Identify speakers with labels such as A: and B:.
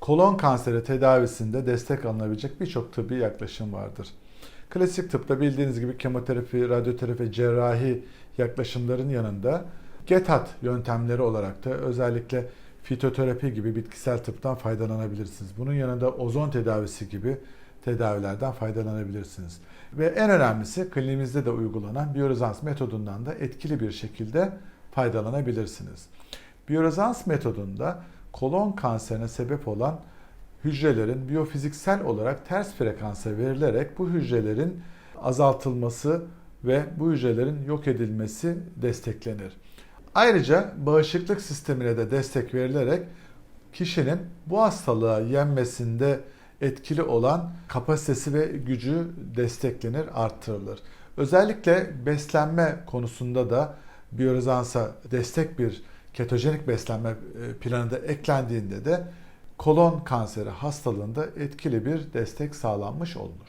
A: Kolon kanseri tedavisinde destek alınabilecek birçok tıbbi yaklaşım vardır. Klasik tıpta bildiğiniz gibi kemoterapi, radyoterapi, cerrahi yaklaşımların yanında GETAT yöntemleri olarak da özellikle fitoterapi gibi bitkisel tıptan faydalanabilirsiniz. Bunun yanında ozon tedavisi gibi tedavilerden faydalanabilirsiniz. Ve en önemlisi kliniğimizde de uygulanan biyorezans metodundan da etkili bir şekilde faydalanabilirsiniz. Biyorezans metodunda kolon kanserine sebep olan hücrelerin biyofiziksel olarak ters frekansa verilerek bu hücrelerin azaltılması ve bu hücrelerin yok edilmesi desteklenir. Ayrıca bağışıklık sistemine de destek verilerek kişinin bu hastalığa yenmesinde etkili olan kapasitesi ve gücü desteklenir, arttırılır. Özellikle beslenme konusunda da biyorezansa destek bir ketojenik beslenme planı da eklendiğinde de kolon kanseri hastalığında etkili bir destek sağlanmış olunur.